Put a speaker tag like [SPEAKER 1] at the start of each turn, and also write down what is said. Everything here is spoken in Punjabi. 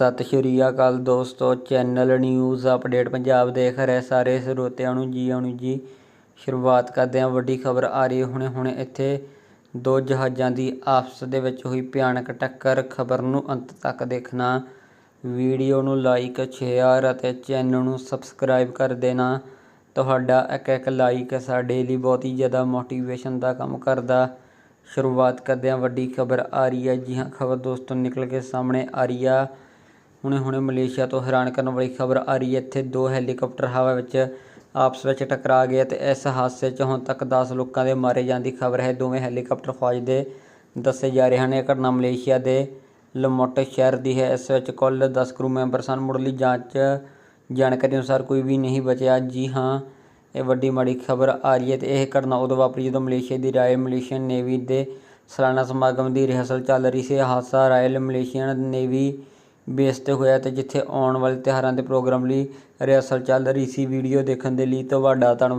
[SPEAKER 1] ਸਤਿ ਸ਼੍ਰੀ ਅਕਾਲ ਦੋਸਤੋ, ਚੈਨਲ ਨਿਊਜ਼ ਅਪਡੇਟ ਪੰਜਾਬ ਦੇਖ ਰਹੇ ਸਾਰੇ ਸਰੋਤਿਆਂ ਨੂੰ ਜੀ ਆਉਣ ਜੀ। ਸ਼ੁਰੂਆਤ ਕਰਦੇ ਹਾਂ, ਵੱਡੀ ਖਬਰ ਆ ਰਹੀ ਹੁਣੇ ਹੁਣੇ ਇੱਥੇ ਦੋ ਜਹਾਜ਼ਾਂ ਦੀ ਆਪਸ ਦੇ ਵਿੱਚ ਹੋਈ ਭਿਆਨਕ ਟੱਕਰ। ਖਬਰ ਨੂੰ ਅੰਤ ਤੱਕ ਦੇਖਣਾ, ਵੀਡੀਓ ਨੂੰ ਲਾਈਕ, ਸ਼ੇਅਰ ਅਤੇ ਚੈਨਲ ਨੂੰ ਸਬਸਕ੍ਰਾਈਬ ਕਰ ਦੇਣਾ। ਤੁਹਾਡਾ ਇੱਕ ਇੱਕ ਲਾਈਕ ਸਾਡੇ ਲਈ ਬਹੁਤ ਹੀ ਜ਼ਿਆਦਾ ਮੋਟੀਵੇਸ਼ਨ ਦਾ ਕੰਮ ਕਰਦਾ। ਸ਼ੁਰੂਆਤ ਕਰਦੇ ਹਾਂ, ਵੱਡੀ ਖਬਰ ਆ ਰਹੀ ਹੈ। ਜੀ ਹਾਂ, ਖਬਰ ਦੋਸਤੋ ਨਿਕਲ ਕੇ ਸਾਹਮਣੇ ਆ ਰਹੀ ਆ। ਹੁਣੇ ਹੁਣੇ ਮਲੇਸ਼ੀਆ ਤੋਂ ਹੈਰਾਨ ਕਰਨ ਵਾਲੀ ਖਬਰ ਆ ਰਹੀ ਹੈ। ਇੱਥੇ ਦੋ ਹੈਲੀਕਾਪਟਰ ਹਵਾ ਵਿੱਚ ਆਪਸ ਵਿੱਚ ਟਕਰਾ ਗਏ ਅਤੇ ਇਸ ਹਾਦਸੇ 'ਚ ਹੁਣ ਤੱਕ 10 ਲੋਕਾਂ ਦੇ ਮਾਰੇ ਜਾਣ ਦੀ ਖਬਰ ਹੈ। ਦੋਵੇਂ ਹੈਲੀਕਾਪਟਰ ਫੌਜ ਦੇ ਦੱਸੇ ਜਾ ਰਹੇ ਹਨ। ਇਹ ਘਟਨਾ ਮਲੇਸ਼ੀਆ ਦੇ ਲਮੋਟ ਸ਼ਹਿਰ ਦੀ ਹੈ। ਇਸ ਵਿੱਚ ਕੁੱਲ 10 ਕਰੂ ਮੈਂਬਰ ਸਨ। ਮੁੱਢਲੀ ਜਾਂਚ ਜਾਣਕਾਰੀ ਅਨੁਸਾਰ ਕੋਈ ਵੀ ਨਹੀਂ ਬਚਿਆ। ਜੀ ਹਾਂ, ਇਹ ਵੱਡੀ ਮਾੜੀ ਖਬਰ ਆ ਰਹੀ ਹੈ ਤੇ ਇਹ ਘਟਨਾ ਉਦੋਂ ਵਾਪਰੀ ਜਦੋਂ ਮਲੇਸ਼ੀਆ ਦੀ ਰਾਇਲ ਮਲੇਸ਼ੀਅਨ ਨੇਵੀ ਦੇ ਸਾਲਾਨਾ ਸਮਾਗਮ ਦੀ ਰਿਹਰਸਲ ਚੱਲ ਰਹੀ ਸੀ। ਇਹ ਹਾਦਸਾ ਰਾਇਲ ਮਲੇਸ਼ੀਅਨ ਨੇਵੀ ਬੇਸ ਤੇ ਹੋਇਆ ਅਤੇ ਜਿੱਥੇ ਆਉਣ ਵਾਲੇ ਤਿਉਹਾਰਾਂ ਦੇ ਪ੍ਰੋਗਰਾਮ ਲਈ ਰਿਹਰਸਲ ਚੱਲ ਰਹੀ ਸੀ ਵੀਡੀਓ ਦੇਖਣ ਦੇ ਲਈ ਤੁਹਾਡਾ ਧੰਨਵਾਦ।